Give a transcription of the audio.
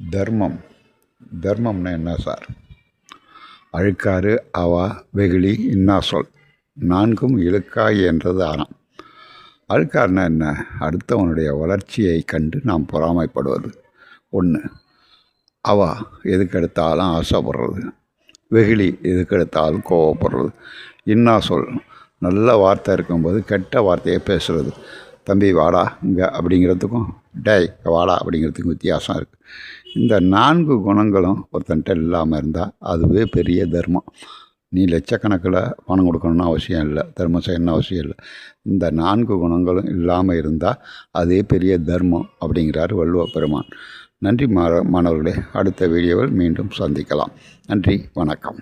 தர்மம். தர்மம்னா என்ன சார்? அழுக்காறு அவா வெகுளி இன்னா சொல் நான்கும் இழுக்காய் என்றது அறம் அழுக்காறுனா என்ன? அடுத்தவனுடைய வளர்ச்சியை கண்டு நாம் பொறாமைப்படுவது. ஒன்று அவா எதுக்கெடுத்தாலும் ஆசைப்படுறது. வெகுளி எதுக்கெடுத்தாலும் கோவப்படுறது. இன்னா சொல் நல்ல வார்த்தை இருக்கும்போது கெட்ட வார்த்தையை பேசுகிறது தம்பி வாடா இங்கே அப்படிங்கிறதுக்கும் டேய் வாடா அப்படிங்கிறதுக்கும் வித்தியாசம் இருக்குது இந்த நான்கு குணங்களும் ஒருத்தன்ட்ட இல்லாமல் இருந்தால் அதுவே பெரிய தர்மம். நீ லட்சக்கணக்கில் பணம் கொடுக்கணும்னு அவசியம் இல்லை தர்மம் செய்யணும்னு அவசியம் இல்லை. இந்த நான்கு குணங்களும் இல்லாமல் இருந்தால் அதே பெரிய தர்மம் அப்படிங்கிறார் வள்ளுவ பெருமான் நன்றி மா மாணவர்களே அடுத்த வீடியோவில் மீண்டும் சந்திக்கலாம். நன்றி வணக்கம்.